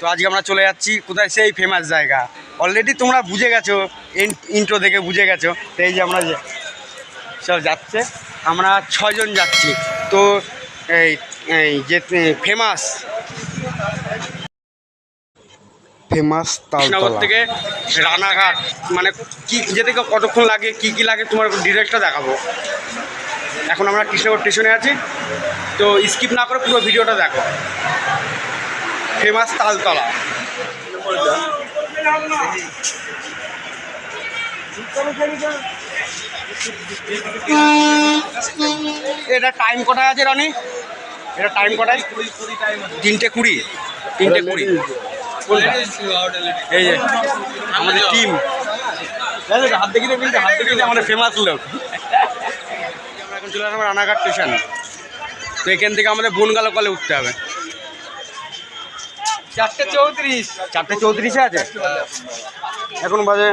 তো আজকে আমরা চলে যাচ্ছি কোথায়? সেই ফেমাস জায়গা। অলরেডি তোমরা বুঝে গেছো ইন্ট্রো দেখে বুঝে গেছো। তো এই যে আমরা যে সব যাচ্ছে আমরা ছজন যাচ্ছি। তো এই যে ফেমাস ফেমাস কৃষ্ণনগর থেকে রানাঘাট। মানে কি যেতে কতক্ষণ লাগে কি কি লাগে তোমার ডিটেলসটা দেখাবো। এখন আমরা কৃষ্ণনগর স্টেশনে আছি। তো স্কিপ না করে পুরো ভিডিওটা দেখো। ফেমাস তালতলা। এটা টাইম কটায় আছে রনি? এটা টাইম কটায়? তিনটে কুড়ি। তিনটে কুড়ি। এই যে, আমাদের টিম হাত দেখি দেখি হাত দেখি আমাদের ফেমাস লোক। এখন চলে আসব রানাঘাট স্টেশন। তো এখান থেকে আমাদের বনগালা কলে উঠতে হবে। চারটে চৌত্রিশ। চারটে চৌত্রিশে আছে? এখন বাজে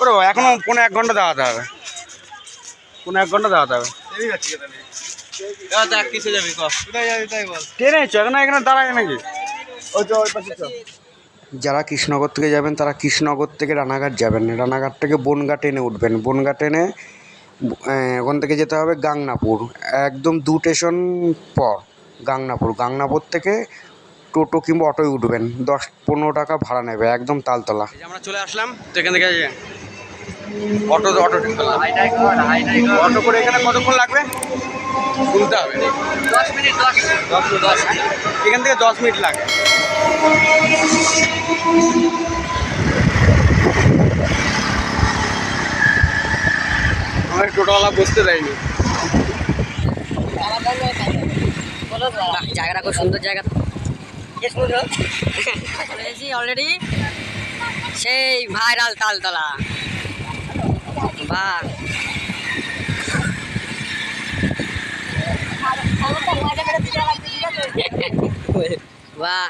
ওরে বাবা, এখনও পনেরো এক ঘণ্টা দাঁড়াতে হবে। পনেরো এক ঘণ্টা দাঁড়াতে হবে। কিসে যাবি কোথায় যাবি তাই বল। ট্রেনে এখন এখানে দাঁড়ায় নাকি? যারা কৃষ্ণনগর থেকে যাবেন তারা কৃষ্ণনগর থেকে রানাঘাট যাবেন রানাঘাট থেকে বনগা ট্রেনে উঠবেন। বনগা ট্রেনে ওখান থেকে যেতে হবে গাংনাপুর। একদম দু স্টেশন পর গাংনাপুর। গাংনাপুর থেকে টোটো কিংবা অটোয় উঠবেন। দশ পনেরো টাকা ভাড়া নেবে একদম তালতলা। আমরা চলে আসলাম তো এখান থেকে অটো অটো অটো করে এখানে কতক্ষণ লাগবে? শুনতে হবে। দশ মিনিট দশ দশ এখান থেকে দশ মিনিট লাগে আমার টোটোওয়ালা বসতে দেয়নি। জায়গাটা খুব সুন্দর জায়গা চলেছি অলরেডি সেই ভাইরাল তালতলা। বাহ। বাহ।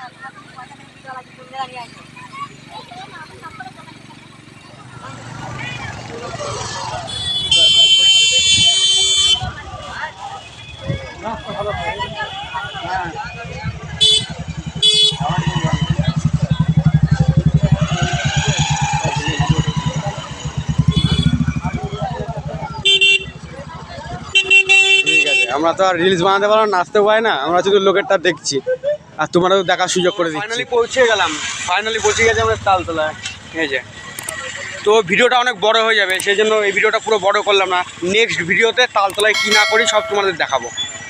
আমরা তো আর রিলস বানাতে পারো নাচতে পারি না, আমরা শুধু লোকেরটা দেখছি। আর তোমারও দেখার সুযোগ করে দিচ্ছি। ফাইনালি পৌঁছে গেলাম ফাইনালি পৌঁছে গেছে আমরা তালতলা এই যে তো ভিডিওটা অনেক বড় হয়ে যাবে, সেই জন্য এই ভিডিওটা পুরো বড় করলাম না। নেক্সট ভিডিওতে তালতলায় কী না করি সব তোমাদের দেখাবো।